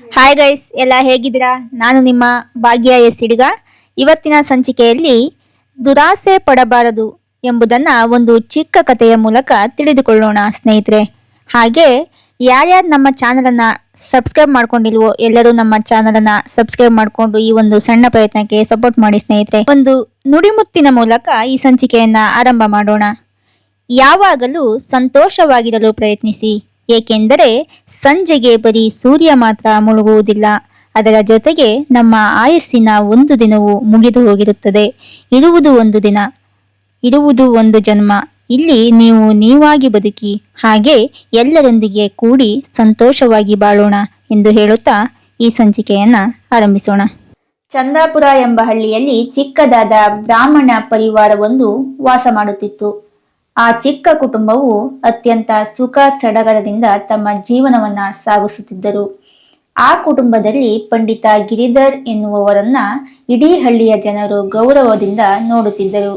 Hi guys ಎಲ್ಲ ಹೇಗಿದ್ದೀರಾ? ನಾನು ನಿಮ್ಮ ಭಾಗ್ಯ ಎಸ್ ಹಿಡಿಗ ಇವತ್ತಿನ ಸಂಚಿಕೆಯಲ್ಲಿ ದುರಾಸೆ ಪಡಬಾರದು ಎಂಬುದನ್ನ ಒಂದು ಚಿಕ್ಕ ಕಥೆಯ ಮೂಲಕ ತಿಳಿದುಕೊಳ್ಳೋಣ ಸ್ನೇಹಿತರೆ. ಹಾಗೆ, ಯಾರ್ಯಾರು ನಮ್ಮ ಚಾನಲನ್ನ ಸಬ್ಸ್ಕ್ರೈಬ್ ಮಾಡ್ಕೊಂಡಿಲ್ವೋ ಎಲ್ಲರೂ ನಮ್ಮ ಚಾನಲನ್ನ ಸಬ್ಸ್ಕ್ರೈಬ್ ಮಾಡಿಕೊಂಡು ಈ ಒಂದು ಸಣ್ಣ ಪ್ರಯತ್ನಕ್ಕೆ ಸಪೋರ್ಟ್ ಮಾಡಿ ಸ್ನೇಹಿತರೆ. ಒಂದು ನುಡಿಮುತ್ತಿನ ಮೂಲಕ ಈ ಸಂಚಿಕೆಯನ್ನ ಆರಂಭ ಮಾಡೋಣ. ಯಾವಾಗಲೂ ಸಂತೋಷವಾಗಿರಲು ಪ್ರಯತ್ನಿಸಿ. ಏಕೆಂದರೆ ಸಂಜೆಗೆ ಬರೀ ಸೂರ್ಯ ಮಾತ್ರ ಮುಳುಗುವುದಿಲ್ಲ. ಅದರ ಜೊತೆಗೆ ನಮ್ಮ ಆಯಸ್ಸಿನ ಒಂದು ದಿನವು ಮುಗಿದು ಹೋಗಿರುತ್ತದೆ. ಇರುವುದು ಒಂದು ದಿನ. ಇರುವುದು ಒಂದು ಜನ್ಮ. ಇಲ್ಲಿ ನೀವು ನೀವಾಗಿ ಬದುಕಿ, ಹಾಗೆ ಎಲ್ಲರೊಂದಿಗೆ ಕೂಡಿ ಸಂತೋಷವಾಗಿ ಬಾಳೋಣ ಎಂದು ಹೇಳುತ್ತಾ ಈ ಸಂಚಿಕೆಯನ್ನ ಆರಂಭಿಸೋಣ. ಚಂದಾಪುರ ಎಂಬ ಹಳ್ಳಿಯಲ್ಲಿ ಚಿಕ್ಕದಾದ ಬ್ರಾಹ್ಮಣ ಪರಿವಾರವೊಂದು ವಾಸ ಮಾಡುತ್ತಿತ್ತು. ಆ ಚಿಕ್ಕ ಕುಟುಂಬವು ಅತ್ಯಂತ ಸುಖ ಸಡಗರದಿಂದ ತಮ್ಮ ಜೀವನವನ್ನ ಸಾಗಿಸುತ್ತಿದ್ದರು. ಆ ಕುಟುಂಬದಲ್ಲಿ ಪಂಡಿತ ಗಿರಿಧರ್ ಎನ್ನುವವರನ್ನ ಇಡೀ ಹಳ್ಳಿಯ ಜನರು ಗೌರವದಿಂದ ನೋಡುತ್ತಿದ್ದರು.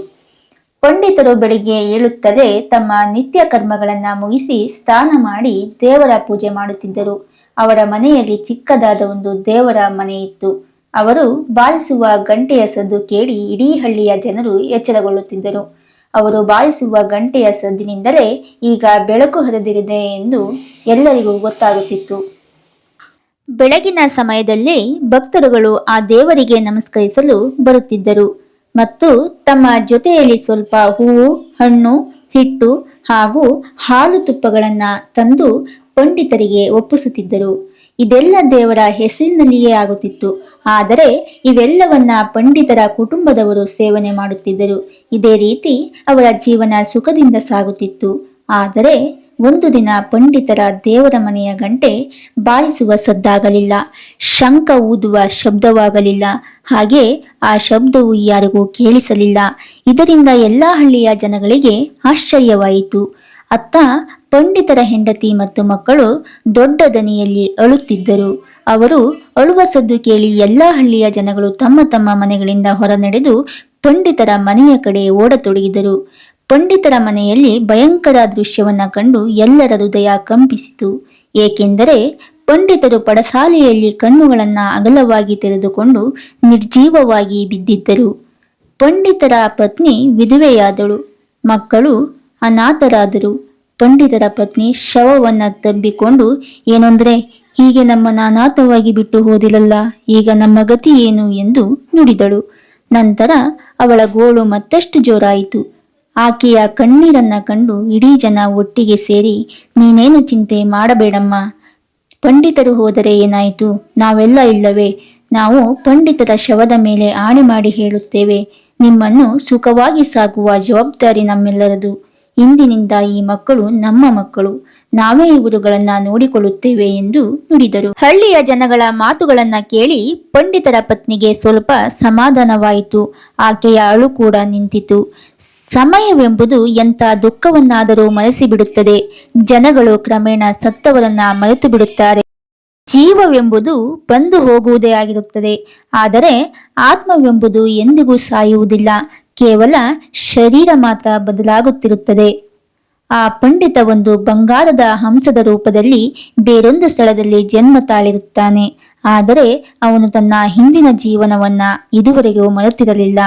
ಪಂಡಿತರು ಬೆಳಿಗ್ಗೆ ಏಳುತ್ತಲೇ ತಮ್ಮ ನಿತ್ಯ ಕರ್ಮಗಳನ್ನ ಮುಗಿಸಿ ಸ್ನಾನ ಮಾಡಿ ದೇವರ ಪೂಜೆ ಮಾಡುತ್ತಿದ್ದರು. ಅವರ ಮನೆಯಲ್ಲಿ ಚಿಕ್ಕದಾದ ಒಂದು ದೇವರ ಮನೆ ಇತ್ತು. ಅವರು ಬಾರಿಸುವ ಗಂಟೆಯ ಸದ್ದು ಕೇಳಿ ಇಡೀ ಹಳ್ಳಿಯ ಜನರು ಎಚ್ಚರಗೊಳ್ಳುತ್ತಿದ್ದರು. ಅವರು ಬಾಯಿಸುವ ಗಂಟೆಯ ಸದ್ದಿನಿಂದಲೇ ಈಗ ಬೆಳಕು ಹರಿದಿರಿದೆ ಎಂದು ಎಲ್ಲರಿಗೂ ಗೊತ್ತಾಗುತ್ತಿತ್ತು. ಬೆಳಗಿನ ಸಮಯದಲ್ಲಿ ಭಕ್ತರುಗಳು ಆ ದೇವರಿಗೆ ನಮಸ್ಕರಿಸಲು ಬರುತ್ತಿದ್ದರು ಮತ್ತು ತಮ್ಮ ಜೊತೆಯಲ್ಲಿ ಸ್ವಲ್ಪ ಹೂವು, ಹಣ್ಣು, ಹಿಟ್ಟು ಹಾಗೂ ಹಾಲು ತುಪ್ಪಗಳನ್ನು ತಂದು ಪಂಡಿತರಿಗೆ ಒಪ್ಪಿಸುತ್ತಿದ್ದರು. ಇದೆಲ್ಲ ದೇವರ ಹೆಸರಿನಲ್ಲಿಯೇ ಆಗುತ್ತಿತ್ತು. ಆದರೆ ಇವೆಲ್ಲವನ್ನ ಪಂಡಿತರ ಕುಟುಂಬದವರು ಸೇವನೆ ಮಾಡುತ್ತಿದ್ದರು. ಇದೇ ರೀತಿ ಅವರ ಜೀವನ ಸುಖದಿಂದ ಸಾಗುತ್ತಿತ್ತು. ಆದರೆ ಒಂದು ದಿನ ಪಂಡಿತರ ದೇವರ ಮನೆಯ ಗಂಟೆ ಬಾಯಿಸುವ ಸದ್ದಾಗಲಿಲ್ಲ. ಶಂಖ ಊದುವ ಶಬ್ದವಾಗಲಿಲ್ಲ. ಹಾಗೆ ಆ ಶಬ್ದವು ಯಾರಿಗೂ ಕೇಳಿಸಲಿಲ್ಲ. ಇದರಿಂದ ಎಲ್ಲ ಹಳ್ಳಿಯ ಜನಗಳಿಗೆ ಆಶ್ಚರ್ಯವಾಯಿತು. ಅತ್ತ ಪಂಡಿತರ ಹೆಂಡತಿ ಮತ್ತು ಮಕ್ಕಳು ದೊಡ್ಡ ದನಿಯಲ್ಲಿ ಅಳುತ್ತಿದ್ದರು. ಅವರು ಅಳುವ ಸದ್ದು ಕೇಳಿ ಎಲ್ಲ ಹಳ್ಳಿಯ ಜನಗಳು ತಮ್ಮ ತಮ್ಮ ಮನೆಗಳಿಂದ ಹೊರ ನಡೆದು ಪಂಡಿತರ ಮನೆಯ ಕಡೆ ಓಡತೊಡಗಿದರು. ಪಂಡಿತರ ಮನೆಯಲ್ಲಿ ಭಯಂಕರ ದೃಶ್ಯವನ್ನ ಕಂಡು ಎಲ್ಲರ ಹೃದಯ ಕಂಪಿಸಿತು. ಏಕೆಂದರೆ ಪಂಡಿತರು ಪಡಸಾಲೆಯಲ್ಲಿ ಕಣ್ಣುಗಳನ್ನ ಅಗಲವಾಗಿ ತೆರೆದುಕೊಂಡು ನಿರ್ಜೀವವಾಗಿ ಬಿದ್ದಿದ್ದರು. ಪಂಡಿತರ ಪತ್ನಿ ವಿಧವೆಯಾದಳು. ಮಕ್ಕಳು ಅನಾಥರಾದರು. ಪಂಡಿತರ ಪತ್ನಿ ಶವವನ್ನ ತಬ್ಬಿಕೊಂಡು ಏನಂದ್ರೆ ಹೀಗೆ ನಮ್ಮ ಅನಾಥವಾಗಿ ಬಿಟ್ಟು ಹೋದಿಲಲ್ಲ, ಈಗ ನಮ್ಮ ಗತಿ ಏನು ಎಂದು ನುಡಿದಳು. ನಂತರ ಅವಳ ಗೋಳು ಮತ್ತಷ್ಟು ಜೋರಾಯಿತು. ಆಕೆಯ ಕಣ್ಣೀರನ್ನ ಕಂಡು ಇಡೀ ಜನ ಒಟ್ಟಿಗೆ ಸೇರಿ, ನೀನೇನು ಚಿಂತೆ ಮಾಡಬೇಡಮ್ಮ. ಪಂಡಿತರು ಹೋದರೆ ಏನಾಯಿತು? ನಾವೆಲ್ಲ ಇಲ್ಲವೇ? ನಾವು ಪಂಡಿತರ ಶವದ ಮೇಲೆ ಆಣೆ ಮಾಡಿ ಹೇಳುತ್ತೇವೆ. ನಿಮ್ಮನ್ನು ಸುಖವಾಗಿ ಸಾಕುವ ಜವಾಬ್ದಾರಿ ನಮ್ಮೆಲ್ಲರದು. ಇಂದಿನಿಂದ ಈ ಮಕ್ಕಳು ನಮ್ಮ ಮಕ್ಕಳು. ನಾವೇ ಇವುಗಳನ್ನ ನೋಡಿಕೊಳ್ಳುತ್ತೇವೆ ಎಂದು ನುಡಿದರು. ಹಳ್ಳಿಯ ಜನಗಳ ಮಾತುಗಳನ್ನ ಕೇಳಿ ಪಂಡಿತರ ಪತ್ನಿಗೆ ಸ್ವಲ್ಪ ಸಮಾಧಾನವಾಯಿತು. ಆಕೆಯ ಅಳು ಕೂಡ ನಿಂತಿತು. ಸಮಯವೆಂಬುದು ಎಂಥ ದುಃಖವನ್ನಾದರೂ ಮರೆಸಿಬಿಡುತ್ತದೆ. ಜನಗಳು ಕ್ರಮೇಣ ಸತ್ತವರನ್ನ ಮರೆತು ಬಿಡುತ್ತಾರೆ. ಜೀವವೆಂಬುದು ಬಂದು ಹೋಗುವುದೇ ಆಗಿರುತ್ತದೆ. ಆದರೆ ಆತ್ಮವೆಂಬುದು ಎಂದಿಗೂ ಸಾಯುವುದಿಲ್ಲ. ಕೇವಲ ಶರೀರ ಮಾತ್ರ ಬದಲಾಗುತ್ತಿರುತ್ತದೆ. ಆ ಪಂಡಿತ ಒಂದು ಬಂಗಾರದ ಹಂಸದ ರೂಪದಲ್ಲಿ ಬೇರೊಂದು ಸ್ಥಳದಲ್ಲಿ ಜನ್ಮ ತಾಳಿರುತ್ತಾನೆ. ಆದರೆ ಅವನು ತನ್ನ ಹಿಂದಿನ ಜೀವನವನ್ನ ಇದುವರೆಗೂ ಮರೆತಿರಲಿಲ್ಲ.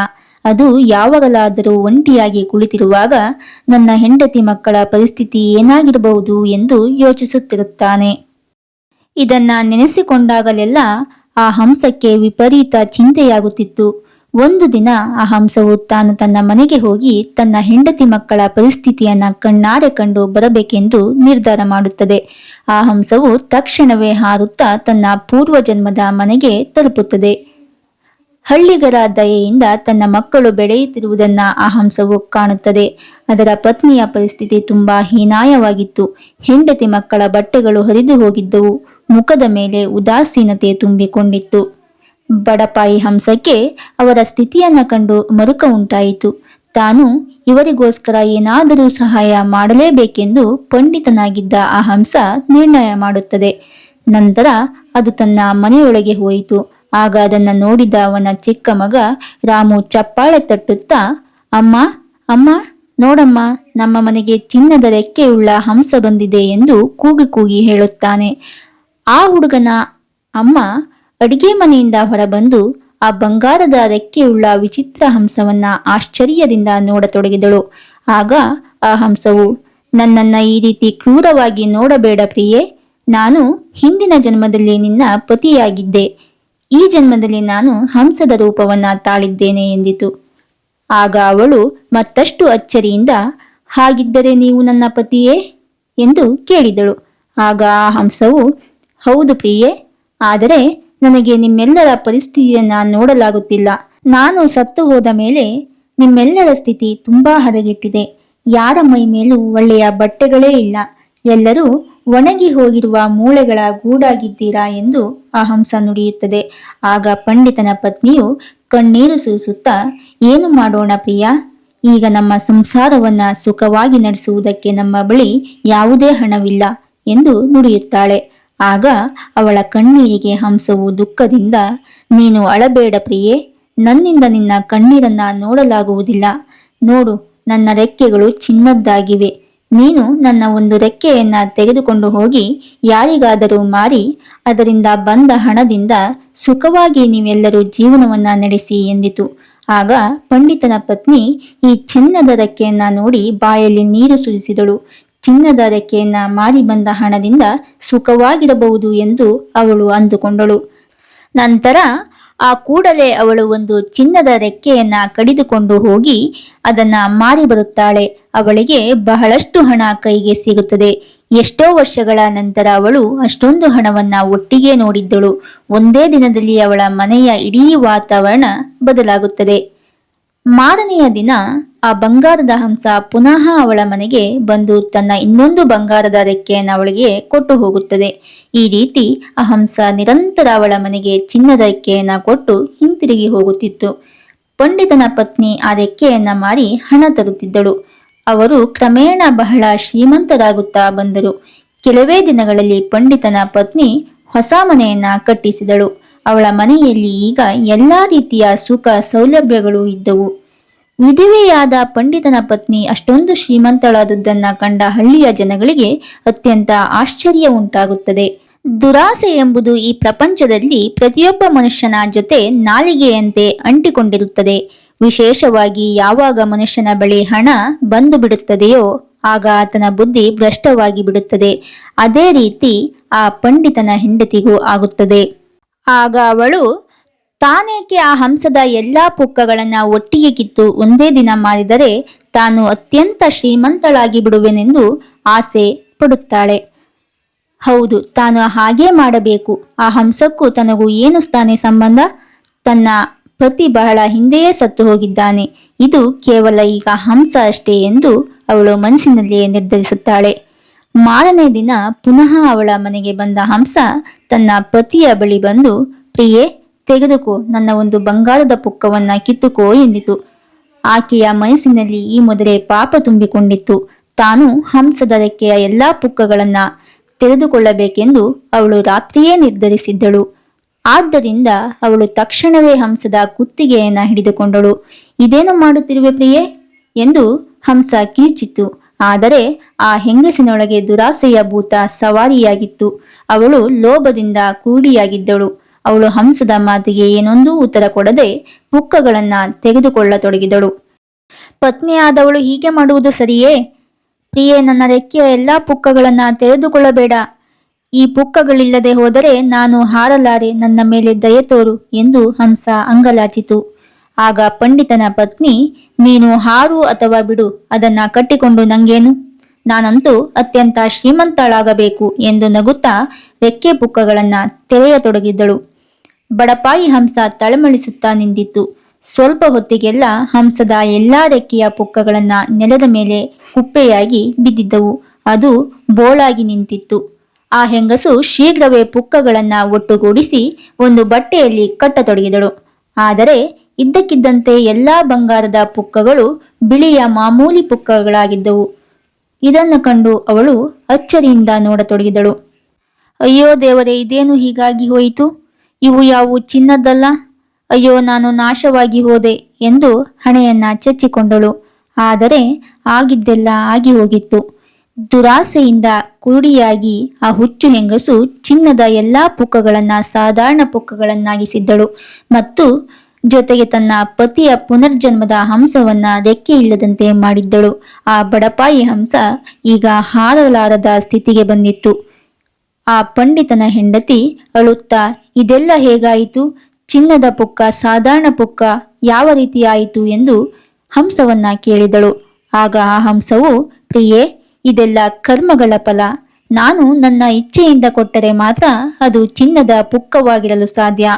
ಅದು ಯಾವಾಗಲಾದರೂ ಒಂಟಿಯಾಗಿ ಕುಳಿತಿರುವಾಗ ನನ್ನ ಹೆಂಡತಿ ಮಕ್ಕಳ ಪರಿಸ್ಥಿತಿ ಏನಾಗಿರಬಹುದು ಎಂದು ಯೋಚಿಸುತ್ತಿರುತ್ತಾನೆ. ಇದನ್ನ ನೆನೆಸಿಕೊಂಡಾಗಲೆಲ್ಲ ಆ ಹಂಸಕ್ಕೆ ವಿಪರೀತ ಚಿಂತೆಯಾಗುತ್ತಿತ್ತು. ಒಂದು ದಿನ ಆ ಹಂಸವು ತಾನು ತನ್ನ ಮನೆಗೆ ಹೋಗಿ ತನ್ನ ಹೆಂಡತಿ ಮಕ್ಕಳ ಪರಿಸ್ಥಿತಿಯನ್ನ ಕಣ್ಣಾರೆ ಕಂಡು ಬರಬೇಕೆಂದು ನಿರ್ಧಾರ ಮಾಡುತ್ತದೆ. ಆ ಹಂಸವು ತಕ್ಷಣವೇ ಹಾರುತ್ತಾ ತನ್ನ ಪೂರ್ವ ಜನ್ಮದ ಮನೆಗೆ ತಲುಪುತ್ತದೆ. ಹಳ್ಳಿಗರ ದಯೆಯಿಂದ ತನ್ನ ಮಕ್ಕಳು ಬೆಳೆಯುತ್ತಿರುವುದನ್ನ ಆ ಹಂಸವು ಕಾಣುತ್ತದೆ. ಅದರ ಪತ್ನಿಯ ಪರಿಸ್ಥಿತಿ ತುಂಬಾ ಹೀನಾಯವಾಗಿತ್ತು. ಹೆಂಡತಿ ಮಕ್ಕಳ ಬಟ್ಟೆಗಳು ಹರಿದು ಹೋಗಿದ್ದವು. ಮುಖದ ಮೇಲೆ ಉದಾಸೀನತೆ ತುಂಬಿಕೊಂಡಿತ್ತು. ಬಡಪಾಯಿ ಹಂಸಕ್ಕೆ ಅವರ ಸ್ಥಿತಿಯನ್ನು ಕಂಡು ಮರುಕ ಉಂಟಾಯಿತು. ತಾನು ಇವರಿಗೋಸ್ಕರ ಏನಾದರೂ ಸಹಾಯ ಮಾಡಲೇಬೇಕೆಂದು ಪಂಡಿತನಾಗಿದ್ದ ಆ ಹಂಸ ನಿರ್ಣಯ ಮಾಡುತ್ತದೆ. ನಂತರ ಅದು ತನ್ನ ಮನೆಯೊಳಗೆ ಹೋಯಿತು. ಆಗ ಅದನ್ನು ನೋಡಿದ ಅವನ ಚಿಕ್ಕ ಮಗ ರಾಮು ಚಪ್ಪಾಳೆ ತಟ್ಟುತ್ತಾ, ಅಮ್ಮ ಅಮ್ಮ, ನೋಡಮ್ಮ, ನಮ್ಮ ಮನೆಗೆ ಚಿನ್ನದ ರೆಕ್ಕೆಯುಳ್ಳ ಹಂಸ ಬಂದಿದೆ ಎಂದು ಕೂಗಿ ಕೂಗಿ ಹೇಳುತ್ತಾನೆ. ಆ ಹುಡುಗನ ಅಮ್ಮ ಅಡಿಗೆ ಮನೆಯಿಂದ ಹೊರಬಂದು ಆ ಬಂಗಾರದ ರೆಕ್ಕೆಯುಳ್ಳ ವಿಚಿತ್ರ ಹಂಸವನ್ನ ಆಶ್ಚರ್ಯದಿಂದ ನೋಡತೊಡಗಿದಳು. ಆಗ ಆ ಹಂಸವು, ನನ್ನನ್ನ ಈ ರೀತಿ ಕ್ರೂರವಾಗಿ ನೋಡಬೇಡ ಪ್ರಿಯೆ. ನಾನು ಹಿಂದಿನ ಜನ್ಮದಲ್ಲಿ ನಿನ್ನ ಪತಿಯಾಗಿದ್ದೆ. ಈ ಜನ್ಮದಲ್ಲಿ ನಾನು ಹಂಸದ ರೂಪವನ್ನ ತಾಳಿದ್ದೇನೆ ಎಂದಿತು. ಆಗ ಅವಳು ಮತ್ತಷ್ಟು ಅಚ್ಚರಿಯಿಂದ, ಹಾಗಿದ್ದರೆ ನೀವು ನನ್ನ ಪತಿಯೇ ಎಂದು ಕೇಳಿದಳು. ಆಗ ಆ ಹಂಸವು, ಹೌದು ಪ್ರಿಯೆ. ಆದರೆ ನನಗೆ ನಿಮ್ಮೆಲ್ಲರ ಪರಿಸ್ಥಿತಿಯನ್ನ ನೋಡಲಾಗುತ್ತಿಲ್ಲ. ನಾನು ಸತ್ತು ಹೋದ ಮೇಲೆ ನಿಮ್ಮೆಲ್ಲರ ಸ್ಥಿತಿ ತುಂಬಾ ಹದಗೆಟ್ಟಿದೆ. ಯಾರ ಮೈ ಮೇಲೂ ಒಳ್ಳೆಯ ಬಟ್ಟೆಗಳೇ ಇಲ್ಲ. ಎಲ್ಲರೂ ಒಣಗಿ ಹೋಗಿರುವ ಮೂಳೆಗಳ ಗೂಡಾಗಿದ್ದೀರಾ ಎಂದು ಆ ನುಡಿಯುತ್ತದೆ. ಆಗ ಪಂಡಿತನ ಪತ್ನಿಯು ಕಣ್ಣೀರು ಸುರಿಸುತ್ತಾ, ಏನು ಮಾಡೋಣ ಪ್ರಿಯ? ಈಗ ನಮ್ಮ ಸಂಸಾರವನ್ನ ಸುಖವಾಗಿ ನಡೆಸುವುದಕ್ಕೆ ನಮ್ಮ ಬಳಿ ಯಾವುದೇ ಹಣವಿಲ್ಲ ಎಂದು ನುಡಿಯುತ್ತಾಳೆ. ಆಗ ಅವಳ ಕಣ್ಣೀರಿಗೆ ಹಂಸವು ದುಃಖದಿಂದ, ನೀನು ಅಳಬೇಡ ಪ್ರಿಯೆ, ನನ್ನಿಂದ ನಿನ್ನ ಕಣ್ಣೀರನ್ನ ನೋಡಲಾಗುವುದಿಲ್ಲ. ನೋಡು, ನನ್ನ ರೆಕ್ಕೆಗಳು ಚಿನ್ನದ್ದಾಗಿವೆ. ನೀನು ನನ್ನ ಒಂದು ರೆಕ್ಕೆಯನ್ನ ತೆಗೆದುಕೊಂಡು ಹೋಗಿ ಯಾರಿಗಾದರೂ ಮಾರಿ, ಅದರಿಂದ ಬಂದ ಹಣದಿಂದ ಸುಖವಾಗಿ ನೀವೆಲ್ಲರೂ ಜೀವನವನ್ನ ನಡೆಸಿ ಎಂದಿತು. ಆಗ ಪಂಡಿತನ ಪತ್ನಿ ಈ ಚಿನ್ನದ ರೆಕ್ಕೆಯನ್ನ ನೋಡಿ ಬಾಯಲ್ಲಿ ನೀರು ಸುರಿಸಿದಳು. ಚಿನ್ನದ ರೆಕ್ಕೆಯನ್ನ ಮಾರಿ ಬಂದ ಹಣದಿಂದ ಸುಖವಾಗಿರಬಹುದು ಎಂದು ಅವಳು ಅಂದುಕೊಂಡಳು. ನಂತರ ಆ ಕೂಡಲೇ ಅವಳು ಒಂದು ಚಿನ್ನದ ರೆಕ್ಕೆಯನ್ನ ಕಡಿದುಕೊಂಡು ಹೋಗಿ ಅದನ್ನ ಮಾರಿ ಬರುತ್ತಾಳೆ. ಅವಳಿಗೆ ಬಹಳಷ್ಟು ಹಣ ಕೈಗೆ ಸಿಗುತ್ತದೆ. ಎಷ್ಟೋ ವರ್ಷಗಳ ನಂತರ ಅವಳು ಅಷ್ಟೊಂದು ಹಣವನ್ನ ಒಟ್ಟಿಗೆ ನೋಡಿದ್ದಳು. ಒಂದೇ ದಿನದಲ್ಲಿ ಅವಳ ಮನೆಯ ಇಡೀ ವಾತಾವರಣ ಬದಲಾಗುತ್ತದೆ. ಮಾರನೆಯ ದಿನ ಆ ಬಂಗಾರದ ಹಂಸ ಪುನಃ ಅವಳ ಮನೆಗೆ ಬಂದು ತನ್ನ ಇನ್ನೊಂದು ಬಂಗಾರದ ರೆಕ್ಕೆಯನ್ನು ಅವಳಿಗೆ ಕೊಟ್ಟು ಹೋಗುತ್ತದೆ. ಈ ರೀತಿ ಆ ಹಂಸ ನಿರಂತರ ಅವಳ ಮನೆಗೆ ಚಿನ್ನದ ರೆಕ್ಕೆಯನ್ನು ಕೊಟ್ಟು ಹಿಂತಿರುಗಿ ಹೋಗುತ್ತಿತ್ತು. ಪಂಡಿತನ ಪತ್ನಿ ಆ ರೆಕ್ಕೆಯನ್ನು ಮಾರಿ ಹಣ ತರುತ್ತಿದ್ದಳು. ಅವರು ಕ್ರಮೇಣ ಬಹಳ ಶ್ರೀಮಂತರಾಗುತ್ತಾ ಬಂದರು. ಕೆಲವೇ ದಿನಗಳಲ್ಲಿ ಪಂಡಿತನ ಪತ್ನಿ ಹೊಸ ಮನೆಯನ್ನ ಕಟ್ಟಿಸಿದಳು. ಅವಳ ಮನೆಯಲ್ಲಿ ಈಗ ಎಲ್ಲಾ ರೀತಿಯ ಸುಖ ಸೌಲಭ್ಯಗಳು ಇದ್ದವು. ವಿಧವೆಯಾದ ಪಂಡಿತನ ಪತ್ನಿ ಅಷ್ಟೊಂದು ಶ್ರೀಮಂತಳಾದುದನ್ನ ಕಂಡ ಹಳ್ಳಿಯ ಜನಗಳಿಗೆ ಅತ್ಯಂತ ಆಶ್ಚರ್ಯ ಉಂಟಾಗುತ್ತದೆ. ದುರಾಸೆ ಎಂಬುದು ಈ ಪ್ರಪಂಚದಲ್ಲಿ ಪ್ರತಿಯೊಬ್ಬ ಮನುಷ್ಯನ ಜೊತೆ ನಾಲಿಗೆಯಂತೆ ಅಂಟಿಕೊಂಡಿರುತ್ತದೆ. ವಿಶೇಷವಾಗಿ ಯಾವಾಗ ಮನುಷ್ಯನ ಬಳಿ ಹಣ ಬಂದು ಬಿಡುತ್ತದೆಯೋ ಆಗ ಆತನ ಬುದ್ಧಿ ಭ್ರಷ್ಟವಾಗಿ ಬಿಡುತ್ತದೆ. ಅದೇ ರೀತಿ ಆ ಪಂಡಿತನ ಹೆಂಡತಿಗೂ ಆಗುತ್ತದೆ. ಆಗ ಅವಳು ತಾನೇಕೆ ಆ ಹಂಸದ ಎಲ್ಲಾ ಪುಕ್ಕಗಳನ್ನ ಒಟ್ಟಿಗೆ ಕಿತ್ತು ಒಂದೇ ದಿನ ಮಾರಿದರೆ ತಾನು ಅತ್ಯಂತ ಶ್ರೀಮಂತಳಾಗಿ ಬಿಡುವೆನೆಂದು ಆಸೆ ಪಡುತ್ತಾಳೆ. ಹೌದು, ತಾನು ಹಾಗೇ ಮಾಡಬೇಕು. ಆ ಹಂಸಕ್ಕೂ ತನಗೂ ಏನು ತಾನೇ ಸಂಬಂಧ? ತನ್ನ ಪತಿ ಬಹಳ ಹಿಂದೆಯೇ ಸತ್ತು ಹೋಗಿದ್ದಾನೆ. ಇದು ಕೇವಲ ಈಗ ಹಂಸ ಅಷ್ಟೇ ಎಂದು ಅವಳು ಮನಸ್ಸಿನಲ್ಲಿಯೇ ನಿರ್ಧರಿಸುತ್ತಾಳೆ. ಮಾರನೇ ದಿನ ಪುನಃ ಅವಳ ಮನೆಗೆ ಬಂದ ಹಂಸ ತನ್ನ ಪತಿಯ ಬಳಿ ಬಂದು, ಪ್ರಿಯೆ ತೆಗೆದುಕೋ, ನನ್ನ ಒಂದು ಬಂಗಾರದ ಪುಕ್ಕವನ್ನ ಕಿತ್ತುಕೋ ಎಂದಿತು. ಆಕೆಯ ಮನಸ್ಸಿನಲ್ಲಿ ಈ ಮೊದಲೇ ಪಾಪ ತುಂಬಿಕೊಂಡಿತ್ತು. ತಾನು ಹಂಸದ ರೆಕ್ಕೆಯ ಎಲ್ಲಾ ಪುಕ್ಕಗಳನ್ನ ತೆರೆದುಕೊಳ್ಳಬೇಕೆಂದು ಅವಳು ರಾತ್ರಿಯೇ ನಿರ್ಧರಿಸಿದ್ದಳು. ಆದ್ದರಿಂದ ಅವಳು ತಕ್ಷಣವೇ ಹಂಸದ ಕುತ್ತಿಗೆಯನ್ನ ಹಿಡಿದುಕೊಂಡಳು. ಇದೇನು ಮಾಡುತ್ತಿರುವೆ ಪ್ರಿಯೆ? ಎಂದು ಹಂಸ ಕಿರಿಚಿತು ಆದರೆ ಆ ಹೆಂಗಸಿನೊಳಗೆ ದುರಾಸೆಯ ಭೂತ ಸವಾರಿಯಾಗಿತ್ತು. ಅವಳು ಲೋಭದಿಂದ ಕೂಡಿಯಾಗಿದ್ದಳು. ಅವಳು ಹಂಸದ ಮಾತಿಗೆ ಏನೊಂದೂ ಉತ್ತರ ಕೊಡದೆ ಪುಕ್ಕಗಳನ್ನ ತೆಗೆದುಕೊಳ್ಳತೊಡಗಿದಳು. ಪತ್ನಿಯಾದವಳು ಹೀಗೆ ಮಾಡುವುದು ಸರಿಯೇ? ಪ್ರಿಯೆ, ನನ್ನ ರೆಕ್ಕೆಯ ಎಲ್ಲಾ ಪುಕ್ಕಗಳನ್ನ ತೆರೆದುಕೊಳ್ಳಬೇಡ. ಈ ಪುಕ್ಕಗಳಿಲ್ಲದೆ ಹೋದರೆ ನಾನು ಹಾರಲಾರೆ, ನನ್ನ ಮೇಲೆ ದಯೆ ತೋರು ಎಂದು ಹಂಸ ಅಂಗಲಾಚಿತು. ಆಗ ಪಂಡಿತನ ಪತ್ನಿ, ನೀನು ಹಾರು ಅಥವಾ ಬಿಡು, ಅದನ್ನ ಕಟ್ಟಿಕೊಂಡು ನಂಗೇನು? ನಾನಂತೂ ಅತ್ಯಂತ ಶ್ರೀಮಂತಳಾಗಬೇಕು ಎಂದು ನಗುತ್ತಾ ರೆಕ್ಕೆ ಪುಕ್ಕಗಳನ್ನ ತೆರೆಯತೊಡಗಿದ್ದಳು. ಬಡಪಾಯಿ ಹಂಸ ತಳಮಳಿಸುತ್ತಾ ನಿಂತಿತ್ತು. ಸ್ವಲ್ಪ ಹೊತ್ತಿಗೆಲ್ಲ ಹಂಸದ ಎಲ್ಲಾ ರೆಕ್ಕೆಯ ಪುಕ್ಕಗಳನ್ನ ನೆಲದ ಮೇಲೆ ಕುಪ್ಪೆಯಾಗಿ ಬಿದ್ದಿದ್ದವು. ಅದು ಬೋಳಾಗಿ ನಿಂತಿತ್ತು. ಆ ಹೆಂಗಸು ಶೀಘ್ರವೇ ಪುಕ್ಕಗಳನ್ನ ಒಟ್ಟುಗೂಡಿಸಿ ಒಂದು ಬಟ್ಟೆಯಲ್ಲಿ ಕಟ್ಟತೊಡಗಿದಳು. ಆದರೆ ಇದ್ದಕ್ಕಿದ್ದಂತೆ ಎಲ್ಲಾ ಬಂಗಾರದ ಪುಕ್ಕಗಳು ಬಿಳಿಯ ಮಾಮೂಲಿ ಪುಕ್ಕಗಳಾಗಿದ್ದವು. ಇದನ್ನು ಕಂಡು ಅವಳು ಅಚ್ಚರಿಯಿಂದ ನೋಡತೊಡಗಿದಳು. ಅಯ್ಯೋ ದೇವರೇ, ಇದೇನು ಹೀಗಾಗಿ ಹೋಯಿತು? ಇವು ಯಾವು ಚಿನ್ನದ್ದಲ್ಲ? ಅಯ್ಯೋ, ನಾನು ನಾಶವಾಗಿ ಹೋದೆ ಎಂದು ಹಣೆಯನ್ನ ಚಚ್ಚಿಕೊಂಡಳು. ಆದರೆ ಆಗಿದ್ದೆಲ್ಲ ಆಗಿ ಹೋಗಿತ್ತು. ದುರಾಸೆಯಿಂದ ಕುರುಡಿಯಾಗಿ ಆ ಹುಚ್ಚು ಹೆಂಗಸು ಚಿನ್ನದ ಎಲ್ಲಾ ಪುಕ್ಕಗಳನ್ನ ಸಾಧಾರಣ ಪುಕ್ಕಗಳನ್ನಾಗಿಸಿದ್ದಳು ಮತ್ತು ಜೊತೆಗೆ ತನ್ನ ಪತಿಯ ಪುನರ್ಜನ್ಮದ ಹಂಸವನ್ನ ರೆಕ್ಕೆ ಇಲ್ಲದಂತೆ ಮಾಡಿದ್ದಳು. ಆ ಬಡಪಾಯಿ ಹಂಸ ಈಗ ಹಾರಲಾರದ ಸ್ಥಿತಿಗೆ ಬಂದಿತ್ತು. ಆ ಪಂಡಿತನ ಹೆಂಡತಿ ಅಳುತ್ತಾ, ಇದೆಲ್ಲ ಹೇಗಾಯಿತು? ಚಿನ್ನದ ಪುಕ್ಕ, ಸಾಧಾರಣ ಪುಕ್ಕ ಯಾವ ರೀತಿಯಾಯಿತು ಎಂದು ಹಂಸವನ್ನ ಕೇಳಿದಳು. ಆಗ ಆ ಹಂಸವು, ಪ್ರಿಯೆ, ಇದೆಲ್ಲ ಕರ್ಮಗಳ ಫಲ. ನಾನು ನನ್ನ ಇಚ್ಛೆಯಿಂದ ಕೊಟ್ಟರೆ ಮಾತ್ರ ಅದು ಚಿನ್ನದ ಪುಕ್ಕವಾಗಿರಲು ಸಾಧ್ಯ.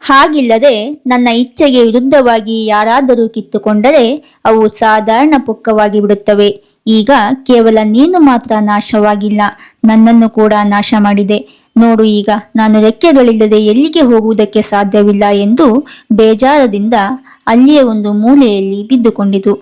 ಹಾಗಿಲ್ಲದೆ ನನ್ನ ಇಚ್ಛೆಗೆ ವಿರುದ್ಧವಾಗಿ ಯಾರಾದರೂ ಕಿತ್ತುಕೊಂಡರೆ ಅವು ಸಾಧಾರಣ ಪುಕ್ಕವಾಗಿ ಬಿಡುತ್ತವೆ. ಈಗ ಕೇವಲ ನೀನು ಮಾತ್ರ ನಾಶವಾಗಿಲ್ಲ, ನನ್ನನ್ನು ಕೂಡ ನಾಶ ಮಾಡಿದೆ. ನೋಡು ಈಗ, ನಾನು ರೆಕ್ಕೆಗಳಿಲ್ಲದೆ ಎಲ್ಲಿಗೆ ಹೋಗುವುದಕ್ಕೆ ಸಾಧ್ಯವಿಲ್ಲ ಎಂದು ಬೇಜಾರದಿಂದ ಅಲ್ಲಿಯೇ ಒಂದು ಮೂಲೆಯಲ್ಲಿ ಬಿದ್ದುಕೊಂಡಿತು.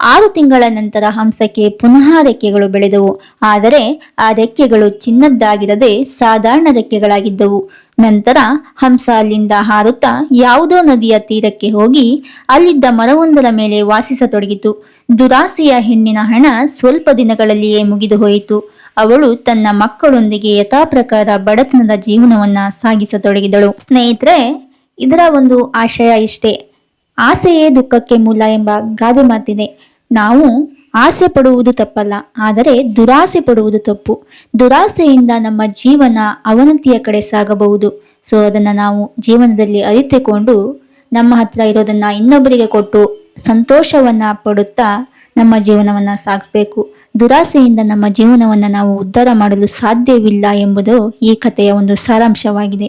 ಆರು ತಿಂಗಳ ನಂತರ ಹಂಸಕ್ಕೆ ಪುನಃ ರೆಕ್ಕೆಗಳು ಬೆಳೆದವು, ಆದರೆ ಆ ರೆಕ್ಕೆಗಳು ಚಿನ್ನದ್ದಾಗಿರದೆ ಸಾಧಾರಣ ರೆಕ್ಕೆಗಳಾಗಿದ್ದವು. ನಂತರ ಹಂಸ ಅಲ್ಲಿಂದ ಹಾರುತ್ತಾ ಯಾವುದೋ ನದಿಯ ತೀರಕ್ಕೆ ಹೋಗಿ ಅಲ್ಲಿದ್ದ ಮರವೊಂದರ ಮೇಲೆ ವಾಸಿಸತೊಡಗಿತು. ದುರಾಸೆಯ ಹೆಣ್ಣಿನ ಹಣ ಸ್ವಲ್ಪ ದಿನಗಳಲ್ಲಿಯೇ ಮುಗಿದು ಹೋಯಿತು. ಅವಳು ತನ್ನ ಮಕ್ಕಳೊಂದಿಗೆ ಯಥಾಪ್ರಕಾರ ಬಡತನದ ಜೀವನವನ್ನ ಸಾಗಿಸತೊಡಗಿದಳು. ಸ್ನೇಹಿತರೆ, ಇದರ ಒಂದು ಆಶಯ ಇಷ್ಟೇ. ಆಸೆಯೇ ದುಃಖಕ್ಕೆ ಮೂಲ ಎಂಬ ಗಾದೆ ಮಾತಿದೆ. ನಾವು ಆಸೆ ಪಡುವುದು ತಪ್ಪಲ್ಲ, ಆದರೆ ದುರಾಸೆ ಪಡುವುದು ತಪ್ಪು. ದುರಾಸೆಯಿಂದ ನಮ್ಮ ಜೀವನ ಅವನತಿಯ ಕಡೆ ಸಾಗಬಹುದು. ಸೊ, ಅದನ್ನು ನಾವು ಜೀವನದಲ್ಲಿ ಅರಿತುಕೊಂಡು ನಮ್ಮ ಹತ್ರ ಇರೋದನ್ನು ಇನ್ನೊಬ್ಬರಿಗೆ ಕೊಟ್ಟು ಸಂತೋಷವನ್ನ ಪಡುತ್ತಾ ನಮ್ಮ ಜೀವನವನ್ನು ಸಾಗಿಸ್ಬೇಕು. ದುರಾಸೆಯಿಂದ ನಮ್ಮ ಜೀವನವನ್ನು ನಾವು ಉದ್ಧಾರ ಮಾಡಲು ಸಾಧ್ಯವಿಲ್ಲ ಎಂಬುದು ಈ ಕಥೆಯ ಒಂದು ಸಾರಾಂಶವಾಗಿದೆ.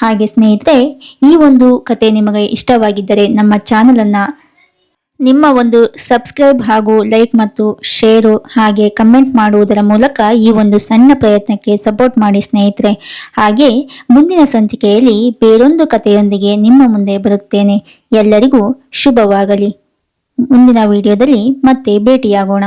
ಹಾಗೆ ಸ್ನೇಹಿತರೆ, ಈ ಒಂದು ಕತೆ ನಿಮಗೆ ಇಷ್ಟವಾಗಿದ್ದರೆ ನಮ್ಮ ಚಾನಲನ್ನು ನಿಮ್ಮ ಒಂದು ಸಬ್ಸ್ಕ್ರೈಬ್ ಹಾಗೂ ಲೈಕ್ ಮತ್ತು ಶೇರು ಹಾಗೆ ಕಮೆಂಟ್ ಮಾಡುವುದರ ಮೂಲಕ ಈ ಒಂದು ಸಣ್ಣ ಪ್ರಯತ್ನಕ್ಕೆ ಸಪೋರ್ಟ್ ಮಾಡಿ ಸ್ನೇಹಿತರೆ. ಹಾಗೆ ಮುಂದಿನ ಸಂಚಿಕೆಯಲ್ಲಿ ಬೇರೊಂದು ಕಥೆಯೊಂದಿಗೆ ನಿಮ್ಮ ಮುಂದೆ ಬರುತ್ತೇನೆ. ಎಲ್ಲರಿಗೂ ಶುಭವಾಗಲಿ. ಮುಂದಿನ ವಿಡಿಯೋದಲ್ಲಿ ಮತ್ತೆ ಭೇಟಿಯಾಗೋಣ.